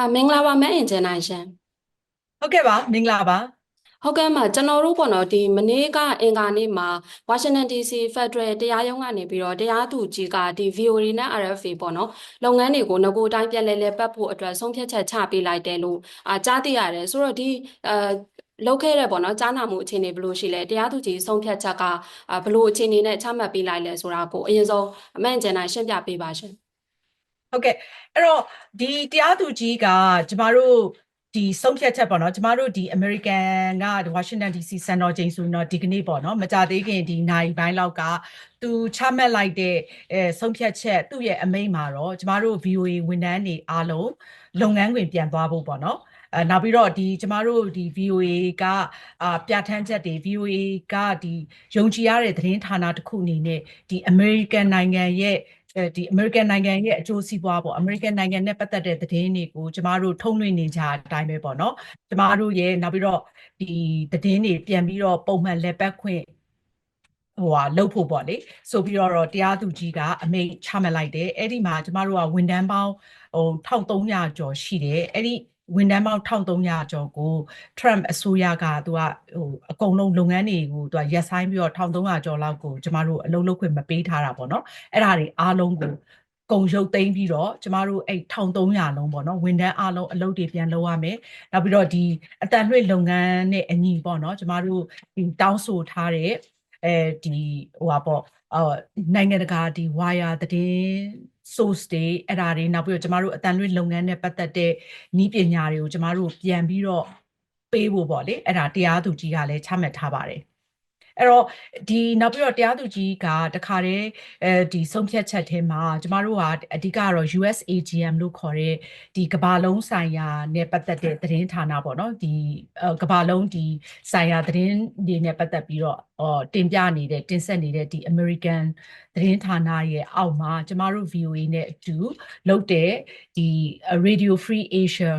အာမင်္ဂလာပါမက်အင်ဂျင်နိုင်ရှင်ဟုတ်ကဲ့ပါမင်္ဂလာပါဟုတ်ကဲ့မှာကျွန်တော်တို့ပေါ့နော်ဒီမနေ့ကအင်္ဂါနေ့မှာ Washington DC Federal တရားရုံးကနေပြီးတော့တရားသူကြီးကဒီ VOA နဲ့ RFA ပေါ့နော်လုပ်ငန်းတွေကိုငကိုတိုင်းပြန်လဲလဲပတ်ဖို့အတွက်ဆုံးဖြတ်ချက်ချပေးလိုက်တယ်လို့အာကြားသိရတယ်ဆိုတော့ဒီအာလောက်ခဲ့တဲ့ပေါ့နော်ကြားနာမှုအခြေအနေဘယ်လိုရှိလဲတရားသူကြီးဆုံးဖြတ်ချက်ကအာဘယ်လိုအခြေအနေနဲ့ချမှတ်ပေးလိုက်လဲဆိုတာကိုအရင်ဆုံးအမက်အင်ဂျင်နိုင်ရှင်းပြပေးပါရှင် ဟုတ်ကဲ့အဲ့တော့ဒီတရားသူကြီးကကျမတို့ဒီဆုံးဖြတ်ချက်ပေါ့နော်ကျမတို့ဒီ American က Washington DC စံတော်ချိန်ဆိုတော့ဒီကနေ့ပေါ့နော်မကြသေးခင်ဒီနိုင်ပိုင်းလောက်ကသူချမှတ်လိုက်တဲ့အဲဆုံးဖြတ်ချက်သူ့ရဲ့အမိန့်မှာတော့ကျမတို့ VOA ဝန်ထမ်းတွေအားလုံးလုပ်ငန်းခွင်ပြန်သွားဖို့ပေါ့နော်အဲနောက်ပြီးတော့ဒီကျမတို့ဒီ VOA ကအာပြဋ္ဌာန်းချက်တွေ VOA ကဒီယုံကြည်ရတဲ့သတင်းဌာနတစ်ခုအနေနဲ့ဒီ American နိုင်ငံရဲ့အဲ ဒီ American နိုင်ငံရဲ့အကျိုးစီးပွားပေါ့ American နိုင်ငံနဲ့ပတ်သက်တဲ့သတင်းတွေကိုကျမတို့ထုတ်လွှင့်နေကြအတိုင်းပဲပေါ့နော်ကျမတို့ရဲ့နောက်ပြီးတော့ဒီသတင်းတွေပြန်ပြီးတော့ပုံမှန်လက်ပတ်ခွင့်ဟိုဟာလှုပ်ဖို့ပေါ့လေဆိုပြီးတော့တရားသူကြီးကအမိန့်ချမှတ်လိုက်တယ်အဲ့ဒီမှာကျမတို့ကဝန်ထမ်းပေါင်းဟို1300ကျော်ရှိတယ်အဲ့ဒီ ဝန်ထမ်းပေါင်း1300ကျော်ကို Trump အစိုးရကသူကဟိုအကုန်လုံးလုပ်ငန်းတွေကိုသူကရက်ဆိုင်ပြီးတော့1300ကျော်လောက်ကိုကျမတို့အလုပ်လုပ်ခွင့်မပေးထားတာပေါ့နော်အဲ့ဒါတွေအားလုံးကိုကုံရုပ်သိမ်းပြီးတော့ကျမတို့အဲ့1300လုံးပေါ့နော်ဝန်ထမ်းအားလုံးအလုပ်တွေပြန်လုပ်ရမယ်နောက်ပြီးတော့ဒီအတန်လွှင့်လုပ်ငန်းနဲ့အညီပေါ့နော်ကျမတို့ဒီတောင်းဆိုထားတဲ့အဲဒီဟိုပါပေါ့အော်နိုင်ငံတကာဒီ wire သတင်း source တွေအဲ့ဒါတွေနောက်ပြီးတော့ကျမတို့အတန်လွှင့်လုပ်ငန်းနဲ့ပတ်သက်တဲ့ဤပညာတွေကိုကျမတို့ပြန်ပြီးတော့ပေးဖို့ပေါ့လေအဲ့ဒါတရားသူကြီးကလည်းချမှတ်ထားပါတယ် အဲ့တော့ဒီနောက်ပြီးတော့တရားသူကြီးကတခါတည်းအဲဒီဆုံးဖြတ်ချက်ထဲမှာကျမတို့ကအဓိကတော့ USAGM လို့ခေါ်တဲ့ဒီကမ္ဘာလုံးဆိုင်ရာနဲ့ပတ်သက်တဲ့သတင်းဌာနပေါ့နော်ဒီကမ္ဘာလုံးဒီဆိုင်ရာသတင်းတွေနဲ့ပတ်သက်ပြီးတော့အော်တင်ပြနေတဲ့တင်ဆက်နေတဲ့ဒီ American သတင်းဌာနရဲ့အောက်မှာကျမတို့ VOA နဲ့အတူလုပ်တဲ့ဒီ Radio Free Asia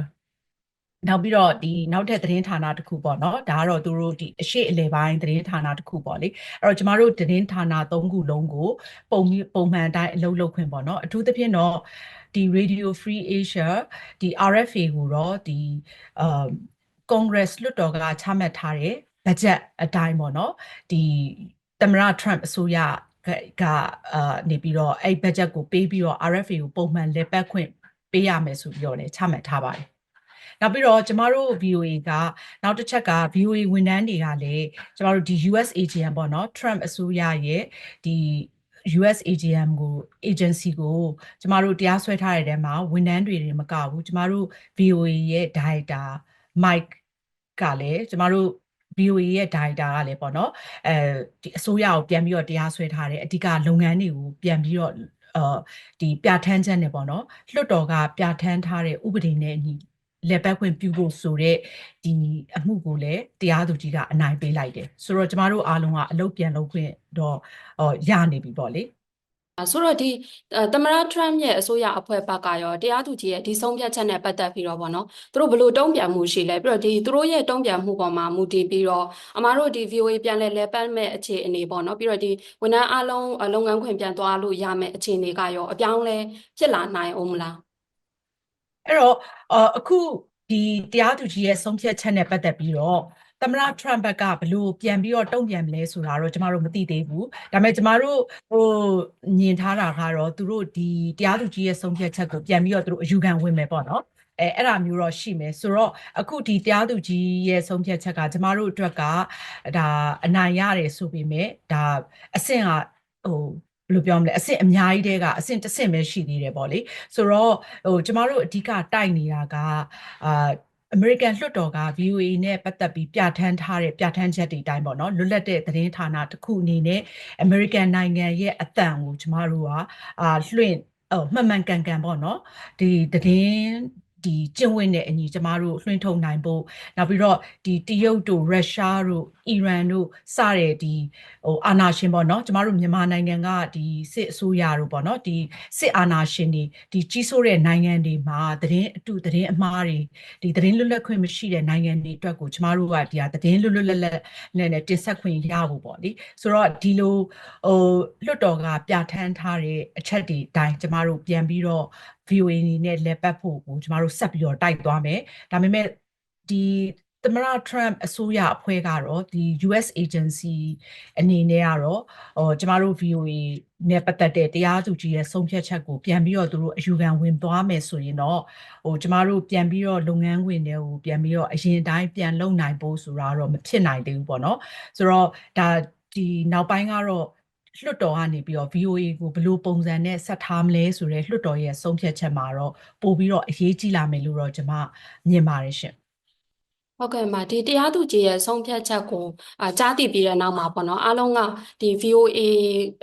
နောက်ပြီးတော့ဒီနောက်ထပ်သတင်းဌာနတစ်ခုပေါ့နော်ဒါကတော့သူတို့ဒီအရှိအလေပိုင်းသတင်းဌာနတစ်ခုပေါ့လေအဲ့တော့ကျမတို့သတင်းဌာန၃ခုလုံးကိုပုံပုံမှန်အတိုင်းအလုပ်လုပ်ခွင့်ပေါ့နော်အထူးသဖြင့်တော့ဒီ Radio Free Asia ဒီ RFA ကိုတော့ဒီအာ Congress လွှတ်တော်ကချမှတ်ထားတဲ့ဘတ်ဂျက်အတိုင်းပေါ့နော်ဒီသမ္မတ Trump အစိုးရကကအာနေပြီးတော့အဲ့ဘတ်ဂျက်ကိုပေးပြီးတော့ RFA ကိုပုံမှန်လက်ပတ်ခွင့်ပေးရမယ်ဆိုပြီးတော့လည်းချမှတ်ထားပါတယ် နောက်ပြီးတော့ကျမတို့ VOA ကနောက်တစ်ချက်က VOA ဝန်ထမ်းတွေကလည်းကျမတို့ဒီ USAGM ပေါ့နော် Trump အစိုးရရဲ့ဒီ USAGM ကို agency ကိုကျမတို့တရားစွဲထားတဲ့တဲမှာဝန်ထမ်းတွေတွေမကဘူးကျမတို့ VOA ရဲ့ director Mike ကလည်းကျမတို့ VOA ရဲ့ director ကလည်းပေါ့နော်အဲဒီအစိုးရကိုပြန်ပြီးတော့တရားစွဲထားတယ်အဓိကလုပ်ငန်းတွေကိုပြန်ပြီးတော့အာဒီပြဋ္ဌာန်းချက်နဲ့ပေါ့နော်လွှတ်တော်ကပြဋ္ဌာန်းထားတဲ့ဥပဒေနဲ့အညီ လက်ပတ်ခွင့်ပြုဖို့ဆိုတဲ့ဒီအမှုကိုလည်းတရားသူကြီးကအနိုင်ပေးလိုက်တယ်ဆိုတော့ကျမတို့အားလုံးကအလုပ်ပြန်လုပ်ခွင့်တော့ဟောရနေပြီပေါ့လေဆိုတော့ဒီသမ္မတ Trump ရဲ့အစိုးရအဖွဲ့ဘက်ကရောတရားသူကြီးရဲ့ဒီဆုံးဖြတ်ချက်နဲ့ပတ်သက်ပြီးတော့ဗောနော်သူတို့ဘယ်လိုတုံ့ပြန်မှုရှိလဲပြီးတော့ဒီသူတို့ရဲ့တုံ့ပြန်မှုပေါ်မှာမူတည်ပြီးတော့အမားတို့ဒီ VOA ပြန်လဲလဲပတ်မဲ့အခြေအနေပေါ့နော်ပြီးတော့ဒီဝန်ထမ်းအလုံးလုပ်ငန်းခွင်ပြန်သွားလို့ရမယ့်အခြေအနေကရောအပြောင်းလဲဖြစ်လာနိုင်အောင်မလား အဲ့တော့အခုဒီတရားသူကြီးရဲ့ဆုံးဖြတ်ချက်နဲ့ပတ်သက်ပြီးတော့သမ္မတ Trump ဘက်ကဘလို့ပြန်ပြီးတော့တုံ့ပြန်မလဲဆိုတာတော့ကျမတို့မသိသေးဘူးဒါပေမဲ့ကျမတို့ဟိုညင်ထားတာကတော့သူတို့ဒီတရားသူကြီးရဲ့ဆုံးဖြတ်ချက်ကိုပြန်ပြီးတော့သူတို့အယူခံဝင်မယ်ပေါ့နော်အဲအဲ့ဒါမျိုးတော့ရှိမယ်ဆိုတော့အခုဒီတရားသူကြီးရဲ့ဆုံးဖြတ်ချက်ကကျမတို့အတွက်ကဒါအနိုင်ရတယ်ဆိုပေမဲ့ဒါအဆင့်ကဟို ဘယ်လိုပြောမလဲအဆင့်အများကြီးတဲကအဆင့်တစ်ဆင့်ပဲရှိသေးတယ်ပေါ့လေဆိုတော့ဟိုကျမတို့အဓိကတိုက်နေတာကအာအမေရိကန်လွှတ်တော်က VOA နဲ့ပတ်သက်ပြီးပြဋ္ဌာန်းထားတဲ့ပြဋ္ဌာန်းချက်တွေအတိုင်းပေါ့နော်လွတ်လပ်တဲ့သတင်းဌာနတစ်ခုအနေနဲ့အမေရိကန်နိုင်ငံရဲ့အသံကိုကျမတို့ကအာလွှင့်ဟိုမှန်မှန်ကန်ကန်ပေါ့နော်ဒီသတင်းဒီကျင့်ဝတ်နဲ့အညီကျမတို့လွှင့်ထုတ်နိုင်ဖို့နောက်ပြီးတော့ဒီတရုတ်တို့ရုရှားတို့အီရန်တို့စတဲ့ဒီဟိုအာဏာရှင်ပေါ့နော်ကျမတို့မြန်မာနိုင်ငံကဒီစစ်အစိုးရတို့ပေါ့နော်ဒီစစ်အာဏာရှင်တွေဒီကြီးစိုးတဲ့နိုင်ငံတွေမှာသတင်းအတုသတင်းအမှားတွေဒီသတင်းလွတ်လပ်ခွင့်မရှိတဲ့နိုင်ငံတွေအတွက်ကိုကျမတို့ကဒီဟာသတင်းလွတ်လွတ်လပ်လပ်နဲ့နဲ့တင်ဆက်ခွင့်ရဖို့ပေါ့လေဆိုတော့ဒီလိုဟိုလွတ်တော်ကပြဋ္ဌာန်းထားတဲ့အချက်တွေအတိုင်းကျမတို့ပြန်ပြီးတော့ VOA အနေနဲ့လက်ပတ်ဖို့ကိုကျမတို့ဆက်ပြီးတော့တိုက်သွားမယ်ဒါပေမဲ့ဒီ သမရ Trump အစိုးရအဖွဲ့ကတော့ဒီ US agency အနေနဲ့ကတော့ဟိုကျမတို့ VOA နဲ့ပတ်သက်တဲ့တရားသူကြီးရဲ့ဆုံးဖြတ်ချက်ကိုပြန်ပြီးတော့သူတို့အယူခံဝင်သွားမယ်ဆိုရင်တော့ဟိုကျမတို့ပြန်ပြီးတော့လုပ်ငန်းခွင်တွေကိုပြန်ပြီးတော့အရင်တိုင်းပြန်လုပ်နိုင်ဖို့ဆိုတာတော့မဖြစ်နိုင်သေးဘူးပေါ့နော်ဆိုတော့ဒါဒီနောက်ပိုင်းကတော့လွှတ်တော်ကနေပြီးတော့ VOA ကိုဘယ်လိုပုံစံနဲ့ဆက်ထားမလဲဆိုတဲ့လွှတ်တော်ရဲ့ဆုံးဖြတ်ချက်မှာတော့ပို့ပြီးတော့အရေးကြီးလာမယ်လို့တော့ကျွန်မမြင်ပါတယ်ရှင် ဟုတ်ကဲ့ပါဒီတရားသူကြီးရဲ့ဆုံးဖြတ်ချက်ကိုအာကြားသိပြီးတဲ့နောက်မှာပေါ့နော်အားလုံးကဒီ VOA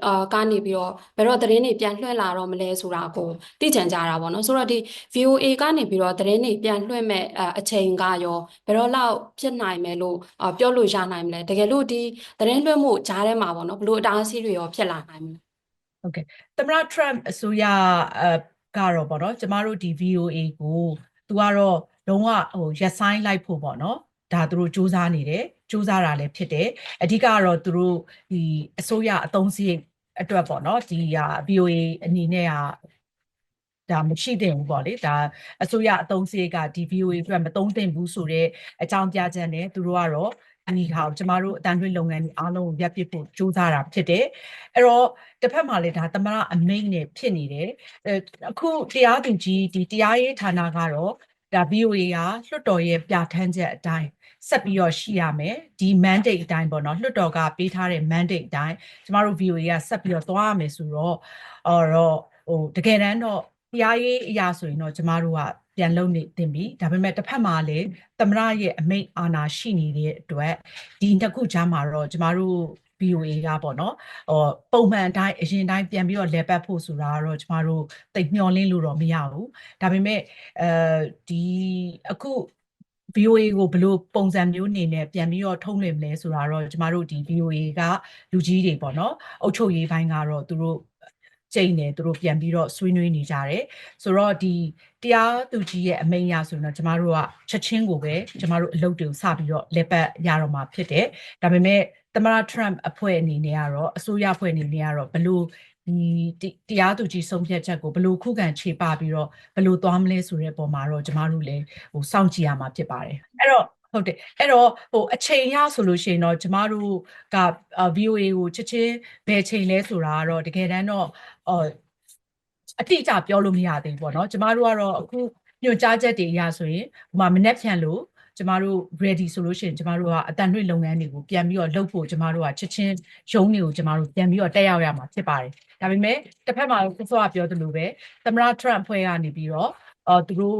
အာကနေပြီးတော့ဘယ်တော့သတင်းတွေပြန်လွှင့်လာတော့မလဲဆိုတာကိုသိကြံကြတာပေါ့နော်ဆိုတော့ဒီ VOA ကနေပြီးတော့သတင်းတွေပြန်လွှင့်မဲ့အာအချိန်ကရောဘယ်တော့လောက်ဖြစ်နိုင်မယ်လို့အာပြောလို့ရနိုင်မလဲတကယ်လို့ဒီသတင်းလွှင့်မှုကြားထဲမှာပေါ့နော်ဘလို့အတားအဆီးတွေရောဖြစ်လာနိုင်မလဲဟုတ်ကဲ့သမရ Trump အစိုးရအကတော့ပေါ့နော်ကျမတို့ဒီ VOA ကိုသူကတော့ လုံးဝဟိုရက်ဆိုင်လိုက်ဖို့ပေါ့နော်ဒါသူတို့စူးစမ်းနေတယ်စူးစမ်းတာလည်းဖြစ်တယ်အဓိကကတော့သူတို့ဒီအစိုးရအသုံးစရိတ်အတွက်ပေါ့နော်ဒီဟာ VOA အနေနဲ့ဟာဒါမရှိသင့်ဘူးပေါ့လေဒါအစိုးရအသုံးစရိတ်ကဒီ VOA အတွက်မသုံးသင့်ဘူးဆိုတော့အကြောင်းပြချက်နဲ့သူတို့ကတော့ဒီဟာကိုကျမတို့အတန်းထွေးလုပ်ငန်းတွေအားလုံးကိုရပ်ပစ်ဖို့စူးစမ်းတာဖြစ်တယ်အဲ့တော့တစ်ဖက်မှာလည်းဒါသမရအမိန့်နဲ့ဖြစ်နေတယ်အဲအခုတရားသူကြီးဒီတရားရေးဌာနကတော့ ဒါ VOA ကလွှတ်တော်ရဲ့ပြဋ္ဌာန်းချက်အတိုင်းဆက်ပြီးတော့ရှိရမယ်ဒီ mandate အတိုင်းပေါ့နော်လွှတ်တော်ကပေးထားတဲ့ mandate အတိုင်းကျမတို့ VOA ကဆက်ပြီးတော့သွားရမယ်ဆိုတော့အော်တော့ဟိုတကယ်တမ်းတော့တရားရေးအရာဆိုရင်တော့ကျမတို့ကပြန်လုပ်နေတင်ပြီဒါပေမဲ့တစ်ဖက်မှာလည်းသမရရဲ့အမိန့်အာဏာရှိနေတဲ့အတွက်ဒီနှစ်ခုကြားမှာတော့ကျမတို့ VOA ကပေါ့နော်ဟိုပုံမှန်အတိုင်းအရင်တိုင်းပြန်ပြီးတော့လဲပတ်ဖို့ဆိုတာကတော့ကျမတို့တိတ်မျှော်လင့်လို့တော့မရဘူးဒါပေမဲ့အဲဒီအခု VOA ကိုဘယ်လိုပုံစံမျိုးနေနဲ့ပြန်ပြီးတော့ထုံးလွှင့်မလဲဆိုတာတော့ကျမတို့ဒီ VOA ကလူကြီးတွေပေါ့နော်အုပ်ချုပ်ရေးပိုင်းကတော့သူတို့ ကျိန်တယ်သူတို့ပြန်ပြီးတော့ဆွေးနွေးနေကြတယ်ဆိုတော့ဒီတရားသူကြီးရဲ့အမိန့်အရဆိုရင်တော့ကျမတို့ကချက်ချင်းကိုပဲကျမတို့အလုပ်တွေကိုစပြီးတော့လက်ပတ်ရတော့မှာဖြစ်တယ်ဒါပေမဲ့သမရ Trump အဖွဲ့အနေနဲ့ကတော့အစိုးရအဖွဲ့အနေနဲ့ကတော့ဘယ်လိုဒီတရားသူကြီးဆုံးဖြတ်ချက်ကိုဘယ်လိုခုခံခြေပပြီးတော့ဘယ်လိုသွားမလဲဆိုတဲ့ပုံမှာတော့ကျမတို့လည်းဟိုစောင့်ကြည့်ရမှာဖြစ်ပါတယ်အဲ့တော့ ဟုတ်တယ်အဲ့တော့ဟိုအချိန်ရဆိုလို့ရှိရင်တော့ကျမတို့က VOA ကိုချက်ချင်းဘယ်ချိန်လဲဆိုတာကတော့တကယ်တမ်းတော့အော်အတိအကျပြောလို့မရသေးဘူးပေါ့နော်ကျမတို့ကတော့အခုညွှန်ကြားချက်တွေအရဆိုရင်ဟိုမှာမနှက်ဖြန်လို့ကျမတို့ ready ဆိုလို့ရှိရင်ကျမတို့ကအတန်လွှင့်လုပ်ငန်းတွေကိုပြန်ပြီးတော့လုပ်ဖို့ကျမတို့ကချက်ချင်းရုံးတွေကိုကျမတို့ပြန်ပြီးတော့တက်ရောက်ရမှာဖြစ်ပါတယ်ဒါပေမဲ့တစ်ဖက်မှာကိုစောကပြောသလိုပဲသမရ Trump ဖွဲ့ကနေပြီးတော့အော်သူတို့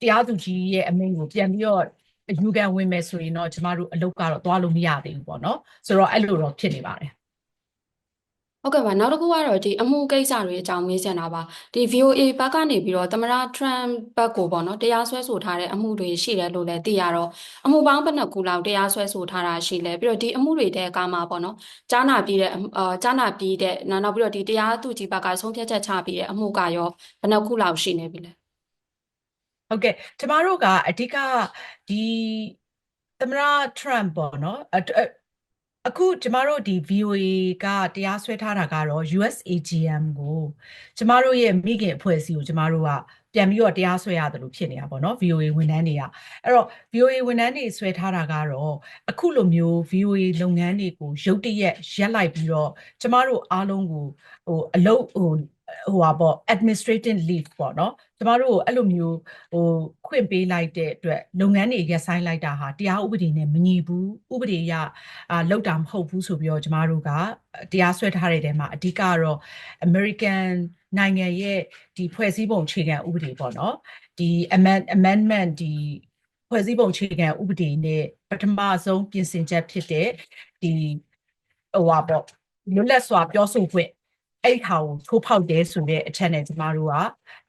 တရားသူကြီးရဲ့အမိန့်ကိုပြန်ပြီးတော့ အယူခံဝင်မယ်ဆိုရင်တော့ကျမတို့အလုပ်ကတော့သွားလို့မရသေးဘူးပေါ့နော်ဆိုတော့အဲ့လိုတော့ဖြစ်နေပါတယ်ဟုတ်ကဲ့ပါနောက်တစ်ခုကတော့ဒီအမှုကိစ္စတွေအကြောင်းမေးချင်တာပါဒီ VOA ဘက်ကနေပြီးတော့သမရ Trump ဘက်ကိုပေါ့နော်တရားစွဲဆိုထားတဲ့အမှုတွေရှိတယ်လို့လည်းသိရတော့အမှုပေါင်းဘယ်နှခုလောက်တရားစွဲဆိုထားတာရှိလဲပြီးတော့ဒီအမှုတွေတဲ့ကမှာပေါ့နော်ကြားနာပြီးတဲ့အာကြားနာပြီးတဲ့နောက်နောက်ပြီးတော့ဒီတရားသူကြီးဘက်ကဆုံးဖြတ်ချက်ချပြီးတဲ့အမှုကရောဘယ်နှခုလောက်ရှိနေပြီလဲ ဟုတ်ကဲ့ကျမတို့ကအဓိကဒီသမရ Trump ပေါ့နော်အအအခုကျမတို့ဒီ VOA ကတရားစွဲထားတာကတော့ USAGM ကိုကျမတို့ရဲ့မိခင်အဖွဲ့အစည်းကိုကျမတို့ကပြန်ပြီးတော့တရားစွဲရတယ်လို့ဖြစ်နေတာပေါ့နော် VOA ဝန်ထမ်းတွေကအဲ့တော့ VOA ဝန်ထမ်းတွေဆွဲထားတာကတော့အခုလိုမျိုး VOA လုပ်ငန်းတွေကိုရုတ်တရက်ရက်လိုက်ပြီးတော့ကျမတို့အားလုံးကိုဟိုအလုပ်ဟို ဟိုပါပေါ့ administrative leave ပေါ့နော်ကျမတို့အဲ့လိုမျိုးဟိုခွင့်ပေးလိုက်တဲ့အတွက်လုပ်ငန်းတွေရပ်ဆိုင်းလိုက်တာဟာတရားဥပဒေနဲ့မညီဘူးဥပဒေအရအာလောက်တာမဟုတ်ဘူးဆိုပြီးတော့ကျမတို့ကတရားစွဲထားတဲ့တဲမှာအဓိကကတော့ American နိုင်ငံရဲ့ဒီဖွဲ့စည်းပုံအခြေခံဥပဒေပေါ့နော်ဒီ amendment ဒီဖွဲ့စည်းပုံအခြေခံဥပဒေနဲ့ပထမဆုံးပြင်ဆင်ချက်ဖြစ်တဲ့ဒီဟိုပါပေါ့လွတ်လပ်စွာပြောဆိုခွင့် အဲ့ဟာကိုထိုးဖောက်တယ်ဆိုတဲ့အချက်နဲ့ကျမတို့က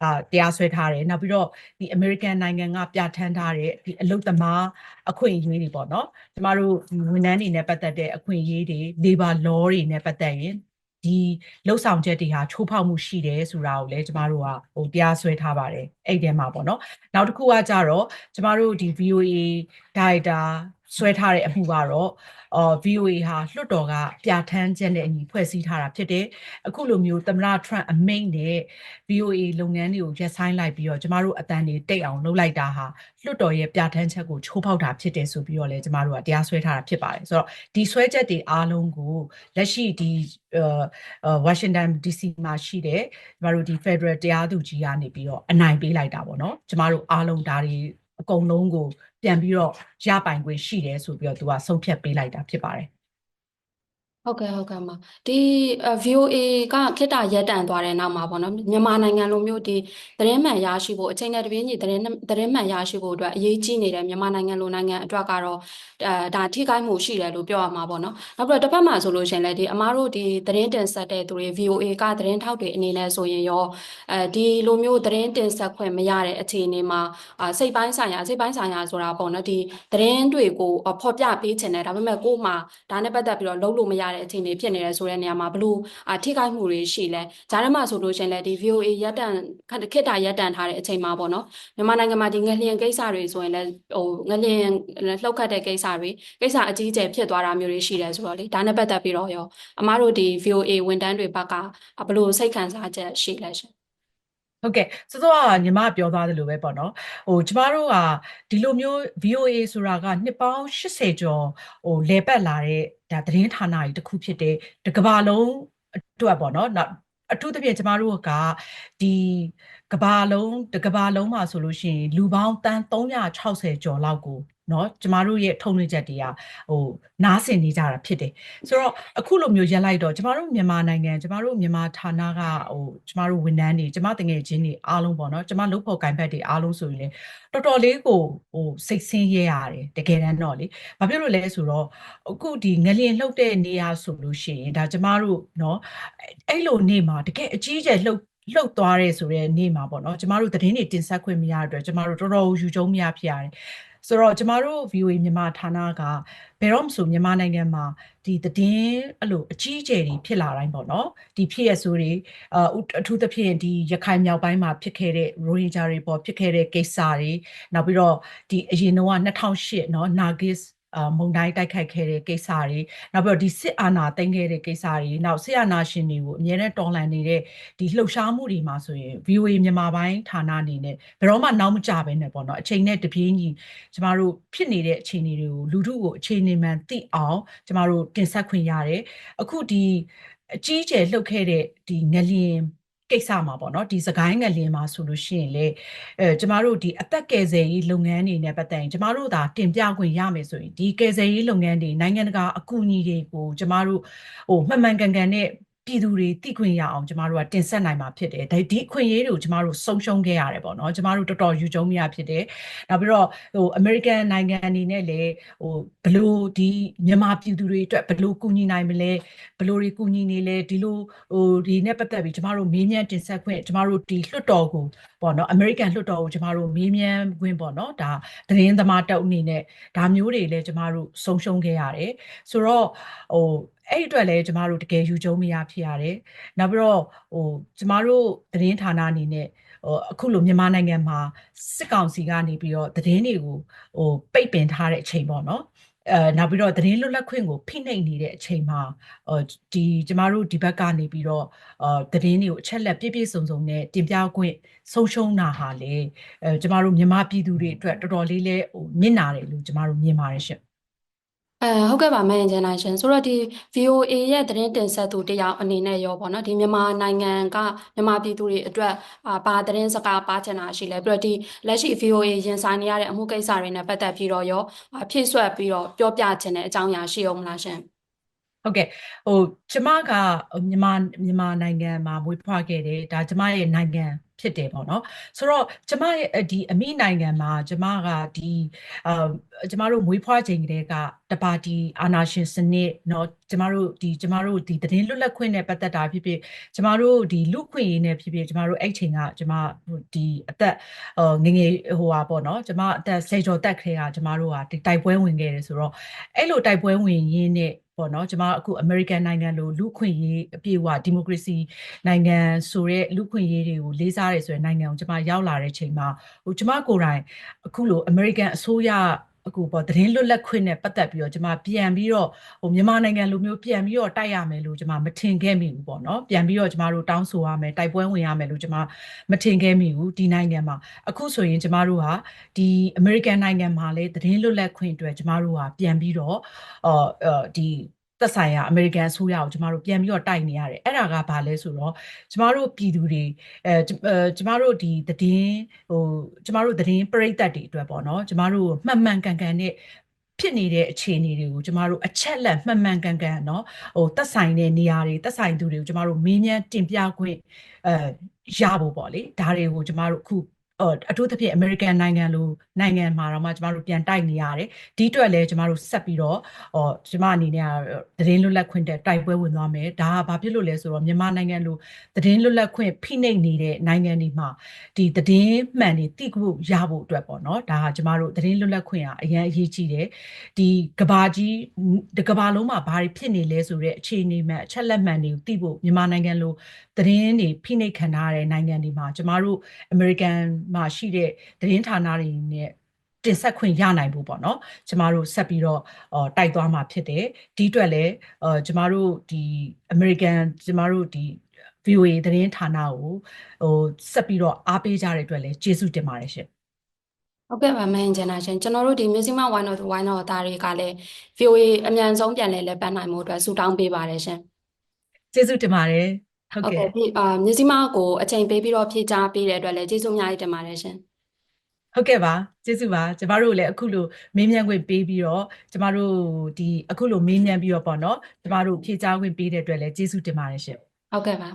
အာတရားစွဲထားတယ်နောက်ပြီးတော့ဒီ American နိုင်ငံကပြဋ္ဌာန်းထားတဲ့ဒီအလုတ်သမားအခွင့်အရေးတွေပေါ့နော်ကျမတို့ဒီဝန်ထမ်းတွေနဲ့ပတ်သက်တဲ့အခွင့်အရေးတွေ labor law တွေနဲ့ပတ်သက်ရင်ဒီလှုပ်ဆောင်ချက်တွေဟာချိုးဖောက်မှုရှိတယ်ဆိုတာကိုလည်းကျမတို့ကဟိုတရားစွဲထားပါတယ်အဲ့ဒီထဲမှာပေါ့နော်နောက်တစ်ခုကကြတော့ကျမတို့ဒီ VOA ဒါရိုက်တာ ဆွဲထားတဲ့အမှုကတော့အော် VOA ဟာလွှတ်တော်ကပြဋ္ဌာန်းချက်နဲ့အညီဖွဲ့စည်းထားတာဖြစ်တယ်အခုလိုမျိုးသမ္မတ Trump အမိန့်နဲ့ VOA လုပ်ငန်းတွေကိုရပ်ဆိုင်းလိုက်ပြီးတော့ကျမတို့အတန်တွေတိတ်အောင်လုပ်လိုက်တာဟာလွှတ်တော်ရဲ့ပြဋ္ဌာန်းချက်ကိုချိုးဖောက်တာဖြစ်တယ်ဆိုပြီးတော့လည်းကျမတို့ကတရားစွဲထားတာဖြစ်ပါတယ်ဆိုတော့ဒီဆွဲချက်တွေအားလုံးကိုလက်ရှိဒီဝါရှင်တန် DC မှာရှိတဲ့ကျမတို့ဒီ Federal တရားသူကြီးကနေပြီးတော့အနိုင်ပေးလိုက်တာပေါ့နော်ကျမတို့အားလုံးဒါတွေ အကုန်လုံးကိုပြန်ပြီးတော့ရပိုင်ခွင့်ရှိတယ်ဆိုပြီးတော့သူကဆုံးဖြတ်ပေးလိုက်တာဖြစ်ပါတယ် ဟုတ်ကဲ့ဟုတ်ကဲ့မဒီအဲ VOA ကခေတ္တရပ်တန့်သွားတဲ့နောက်မှာပေါ့နော်မြန်မာနိုင်ငံလိုမျိုးဒီသတင်းမှန်ရရှိဖို့အချိန်နဲ့တပြေးညီသတင်းသတင်းမှန်ရရှိဖို့အတွက်အရေးကြီးနေတဲ့မြန်မာနိုင်ငံလိုနိုင်ငံအတွက်ကတော့အဲဒါထိခိုက်မှုရှိတယ်လို့ပြောရမှာပေါ့နော်နောက်ပြီးတော့တစ်ဖက်မှာဆိုလို့ရှိရင်လည်းဒီအမားတို့ဒီသတင်းတင်ဆက်တဲ့သူတွေ VOA ကသတင်းထောက်တွေအနေနဲ့ဆိုရင်ရောအဲဒီလိုမျိုးသတင်းတင်ဆက်ခွင့်မရတဲ့အခြေအနေမှာအာစိတ်ပိုင်းဆိုင်ရာစိတ်ပိုင်းဆိုင်ရာဆိုတာပေါ့နော်ဒီသတင်းတွေကိုဖော်ပြပေးချင်တယ်ဒါပေမဲ့ကို့မှာဒါနဲ့ပတ်သက်ပြီးတော့လုံးလို့မရတဲ့အခြေအနေဖြစ်နေတယ်ဆိုတဲ့နေရာမှာဘလို့အာထိခိုက်မှုတွေရှိလဲဂျားထဲမှာဆိုလို့ရှိရင်လည်းဒီ VOA ရပ်တန့်ခေတ္တရပ်တန့်ထားတဲ့အချိန်မှာပေါ့နော်မြန်မာနိုင်ငံမှာဒီငလျင်ကိစ္စတွေဆိုရင်လည်းဟိုငလျင်လှုပ်ခတ်တဲ့ကိစ္စတွေကိစ္စအကြီးအကျယ်ဖြစ်သွားတာမျိုးတွေရှိတယ်ဆိုတော့လေဒါနဲ့ပတ်သက်ပြီးတော့ရောအမားတို့ဒီ VOA ဝန်တန်းတွေဘက်ကဘလို့စိတ်ခံစားချက်ရှိလဲရှင် ဟုတ်ကဲ့စောစောကညီမပြောသွားသလိုပဲပေါ့နော်ဟိုကျမတို့ကဒီလိုမျိုး VOA ဆိုတာကနှစ်ပေါင်း80ကျော်ဟိုလဲပတ်လာတဲ့ဒါသတင်းဌာနကြီးတစ်ခုဖြစ်တဲ့တကဘာလုံးအတွက်ပေါ့နော်နောက်အထူးသဖြင့်ကျမတို့ကဒီကဘာလုံးတကဘာလုံးမှာဆိုလို့ရှိရင်လူပေါင်းတန်း360ကျော်လောက်ကို เนาะကျမတို့ရဲ့ထုံးလွှင့်ချက်တွေကဟိုနားဆင်နေကြတာဖြစ်တယ်ဆိုတော့အခုလိုမျိုးရက်လိုက်တော့ကျမတို့မြန်မာနိုင်ငံကျမတို့မြန်မာဌာနကဟိုကျမတို့ဝန်ထမ်းတွေကျမတငယ်ချင်းတွေအားလုံးပေါ့နော်ကျမလုပ်ဖို့ကင်ဘက်တွေအားလုံးဆိုရင်လေတော်တော်လေးကိုဟိုစိတ်ဆင်းရဲရတယ်တကယ်တမ်းတော့လေဘာဖြစ်လို့လဲဆိုတော့အခုဒီငလျင်လှုပ်တဲ့နေရာဆိုလို့ရှိရင်ဒါကျမတို့เนาะအဲ့လိုနေမှာတကယ်အကြီးကျယ်လှုပ်လှုပ်သွားတယ်ဆိုတဲ့နေ့မှာပေါ့နော်ကျမတို့သတင်းတွေတင်ဆက်ခွင့်မရတဲ့အတွက်ကျမတို့တော်တော်ယူကျုံမရဖြစ်ရတယ် ဆိုတော့ကျမတို့ VOA မြန်မာဌာနကဘယ်တော့မှဆိုမြန်မာနိုင်ငံမှာဒီသတင်းအဲ့လိုအကြီးအကျယ်တွေဖြစ်လာတိုင်းပေါ့နော်ဒီဖြစ်ရဆိုတွေအအထူးသဖြင့်ဒီရခိုင်မြောက်ပိုင်းမှာဖြစ်ခဲ့တဲ့ရိုဟင်ဂျာတွေပေါ်ဖြစ်ခဲ့တဲ့ကိစ္စတွေနောက်ပြီးတော့ဒီအရင်တော့2008เนาะနာဂစ်အာ မုန်တိုင်းတိုက်ခိုက်ခဲ့တဲ့ကိစ္စတွေနောက်ပြီးတော့ဒီစစ်အာဏာသိမ်းခဲ့တဲ့ကိစ္စတွေနောက်စစ်အာဏာရှင်တွေကိုအမြဲတမ်းတော်လှန်နေတဲ့ဒီလှုပ်ရှားမှုတွေမှာဆိုရင် VOA မြန်မာပိုင်းဌာနအနေနဲ့ဘယ်တော့မှနောက်မကြဘဲနဲ့ပေါ့နော်အချိန်နဲ့တပြေးညီကျမတို့ဖြစ်နေတဲ့အခြေအနေတွေကိုလူထုကိုအခြေအနေမှန်သိအောင်ကျမတို့တင်ဆက်ခွင့်ရတယ်အခုဒီအကြီးအကျယ်လှုပ်ခဲ့တဲ့ဒီငလျင် ကိစ္စမှာပေါ့နော်ဒီစကိုင်းငလင်မှာဆိုလို့ရှိရင်လေအဲကျမတို့ဒီအသက်ကယ်ဆယ်ရေးလုပ်ငန်းတွေနဲ့ပတ်သက်ရင်ကျမတို့သာတင်ပြခွင့်ရမယ်ဆိုရင်ဒီကယ်ဆယ်ရေးလုပ်ငန်းတွေနိုင်ငံတကာအကူအညီတွေကိုကျမတို့ဟိုမှန်မှန်ကန်ကန်နဲ့ ပြည်သူတွေသိခွင့်ရအောင်ကျမတို့ကတင်ဆက်နိုင်မှာဖြစ်တယ်ဒါဒီအခွင့်အရေးတွေကိုကျမတို့ဆုံးရှုံးခဲ့ရတယ်ပေါ့နော်ကျမတို့တော်တော်ယူကျုံမရဖြစ်တယ်နောက်ပြီးတော့ဟိုအမေရိကန်နိုင်ငံအနေနဲ့လည်းဟိုဘလို့ဒီမြန်မာပြည်သူတွေအတွက်ဘလို့ကူညီနိုင်မလဲဘလို့တွေကူညီနေလဲဒီလိုဟိုဒီနဲ့ပတ်သက်ပြီးကျမတို့မေးမြန်းတင်ဆက်ခွင့်ကျမတို့ဒီလွှတ်တော်ကိုပေါ့နော်အမေရိကန်လွှတ်တော်ကိုကျမတို့မေးမြန်းခွင့်ပေါ့နော်ဒါသတင်းသမားတောက်အနေနဲ့ဒါမျိုးတွေလည်းကျမတို့ဆုံးရှုံးခဲ့ရတယ်ဆိုတော့ဟို အဲ့အတွက်လည်းကျမတို့တကယ်ယူကျုံမရဖြစ်ရတယ်။နောက်ပြီးတော့ဟိုကျမတို့သတင်းဌာနအနေနဲ့ဟိုအခုလိုမြန်မာနိုင်ငံမှာစစ်ကောင်စီကနေပြီးတော့သတင်းတွေကိုဟိုပိတ်ပင်ထားတဲ့အချိန်ပေါ့နော်။အဲနောက်ပြီးတော့သတင်းလွတ်လပ်ခွင့်ကိုဖိနှိပ်နေတဲ့အချိန်မှာဟိုဒီကျမတို့ဒီဘက်ကနေပြီးတော့အာသတင်းတွေကိုအချက်လက်ပြည့်ပြည့်စုံစုံနဲ့တင်ပြခွင့်ဆုံးရှုံးတာဟာလေအဲကျမတို့မြန်မာပြည်သူတွေအတွက်တော်တော်လေးလဲဟိုမျက်နာတယ်လို့ကျမတို့မြင်ပါတယ်ရှင် အဲဟုတ်ကဲ့ပါမန်ဂျင်နာရှင်ဆိုတော့ဒီ VOA ရဲ့သတင်းတင်ဆက်သူတယောက်အနေနဲ့ရောပေါ့နော်ဒီမြန်မာနိုင်ငံကမြန်မာပြည်သူတွေအတွက်အာဘာသတင်းစကားပါချင်တာရှိလဲပြီးတော့ဒီလက်ရှိ VOA ရင်ဆိုင်နေရတဲ့အမှုကိစ္စတွေနဲ့ပတ်သက်ပြီးတော့ရောအာဖြည့်ဆွတ်ပြီးတော့ပြောပြချင်တဲ့အကြောင်းအရာရှိအောင်မလားရှင် ဟု ဟုတ်ကဲ့ဟိုကျမကဟိုမြန်မာမြန်မာနိုင်ငံမှာမွေးဖွားခဲ့တယ်ဒါကျမရဲ့နိုင်ငံဖြစ်တယ်ပေါ့နော်ဆိုတော့ကျမရဲ့အဒီအမိနိုင်ငံမှာကျမကဒီအာကျမတို့မွေးဖွားချိန်ကတည်းကတပါတီအာဏာရှင်စနစ်เนาะကျမတို့ဒီကျမတို့ဒီသတင်းလွတ်လပ်ခွင့်နဲ့ပတ်သက်တာဖြစ်ဖြစ်ကျမတို့ဒီလူခွင့်ရေးနဲ့ဖြစ်ဖြစ်ကျမတို့အဲ့ချိန်ကကျမဒီအသက်ဟိုငယ်ငယ်ဟိုဟာပေါ့နော်ကျမအသက်ဆယ်ကျော်တက်ခဲကကျမတို့ကဒီတိုက်ပွဲဝင်ခဲ့တယ်ဆိုတော့အဲ့လိုတိုက်ပွဲဝင်ရင်းနဲ့ ပေါ့နော်ကျွန်မအခုအမေရိကန်နိုင်ငံလိုလူခွင့်ရေးအပြည့်အဝဒီမိုကရေစီနိုင်ငံဆိုတဲ့လူခွင့်ရေးတွေကိုလေးစားရဲဆိုတဲ့နိုင်ငံကိုကျွန်မရောက်လာတဲ့ချိန်မှာဟိုကျွန်မကိုယ်တိုင်အခုလိုအမေရိကန်အစိုးရ အခုပေါ့သတင်းလွတ်လပ်ခွင့်နဲ့ပတ်သက်ပြီးတော့ကျွန်မပြန်ပြီးတော့ဟိုမြန်မာနိုင်ငံလိုမျိုးပြန်ပြီးတော့တိုက်ရမယ်လို့ကျွန်မမထင်ခဲ့မိဘူးပေါ့နော်ပြန်ပြီးတော့ကျွန်မတို့တောင်းဆိုရမယ်တိုက်ပွဲဝင်ရမယ်လို့ကျွန်မမထင်ခဲ့မိဘူးဒီနိုင်ငံမှာအခုဆိုရင်ကျွန်မတို့ဟာဒီအမေရိကန်နိုင်ငံမှာလေသတင်းလွတ်လပ်ခွင့်အတွက်ကျွန်မတို့ဟာပြန်ပြီးတော့အော်အော်ဒီ သက်ဆိုင်ရာအမေရိကန်အစိုးရကိုကျမတို့ပြန်ပြီးတော့တိုက်နေရတယ်အဲ့ဒါကဘာလဲဆိုတော့ကျမတို့ပြည်သူတွေအဲကျအဲကျမတို့ဒီသတင်းဟိုကျမတို့သတင်းပရိသတ်တွေအတွက်ပေါ့နော်ကျမတို့မှန်မှန်ကန်ကန်နဲ့ဖြစ်နေတဲ့အခြေအနေတွေကိုကျမတို့အချက်လက်မှန်မှန်ကန်ကန်เนาะဟိုသက်ဆိုင်တဲ့နေရာတွေသက်ဆိုင်သူတွေကိုကျမတို့မေးမြန်းတင်ပြခွင့်အဲရဖို့ပေါ့လေဒါတွေကိုကျမတို့အခု အော်အထူးသဖြင့်အမေရိကန်နိုင်ငံလိုနိုင်ငံမှာတော့မှကျမတို့ပြန်တိုက်နေရတယ်ဒီအတွက်လည်းကျမတို့ဆက်ပြီးတော့အော်ကျမအနေနဲ့ကသတင်းလွတ်လပ်ခွင့်တဲ့တိုက်ပွဲဝင်သွားမယ်ဒါကဘာဖြစ်လို့လဲဆိုတော့မြန်မာနိုင်ငံလိုသတင်းလွတ်လပ်ခွင့်ဖိနှိပ်နေတဲ့နိုင်ငံတွေမှာဒီသတင်းမှန်တွေသိဖို့ရဖို့အတွက်ပေါ့နော်ဒါကကျမတို့သတင်းလွတ်လပ်ခွင့်ကအရင်အရေးကြီးတယ်ဒီကဘာကြီးဒီကဘာလုံးမှာဘာတွေဖြစ်နေလဲဆိုတဲ့အခြေအနေမှန်အချက်လက်မှန်တွေကိုသိဖို့မြန်မာနိုင်ငံလို သတင်းတွေဖိနှိပ်ခံထားရတဲ့နိုင်ငံတွေမှာကျမတို့အမေရိကန်မှာရှိတဲ့သတင်းဌာနတွေနဲ့တင်ဆက်ခွင့်ရနိုင်ဖို့ပေါ့နော်ကျမတို့ဆက်ပြီးတော့အော်တိုက်သွားမှာဖြစ်တယ်ဒီအတွက်လည်းအော်ကျမတို့ဒီအမေရိကန်ကျမတို့ဒီ VOA သတင်းဌာနကိုဟိုဆက်ပြီးတော့အားပေးကြတဲ့အတွက်လည်းကျေးဇူးတင်ပါတယ်ရှင်ဟုတ်ကဲ့ပါမင်းကျန်တာရှင်ကျွန်တော်တို့ဒီ Music Wine of the Wine of သားတွေကလည်း VOA အမြန်ဆုံးပြန်လဲလဲပတ်နိုင်မှုအတွက်ဆုတောင်းပေးပါတယ်ရှင်ကျေးဇူးတင်ပါတယ် ဟုတ်ဟုတ်ကဲ့ကဲ့ဒီအာ Music ကိုအချိန်ပေးပြီးတော့ဖြည့်ချပေးတဲ့အတွက်လည်းကျေးဇူးအများကြီးတင်ပါတယ်ရှင်ဟုတ်ကဲ့ပါကျေးဇူးပါကျမတို့လည်းအခုလိုမေးမြန်းခွင့်ပေးပြီးတော့ကျမတို့ဒီအခုလိုမေးမြန်းပြီးတော့ပေါ့နော်ကျမတို့ဖြေကြားခွင့်ပေးတဲ့အတွက်လည်းကျေးဇူးတင်ပါတယ်ရှင်ဟုတ်ကဲ့ပါ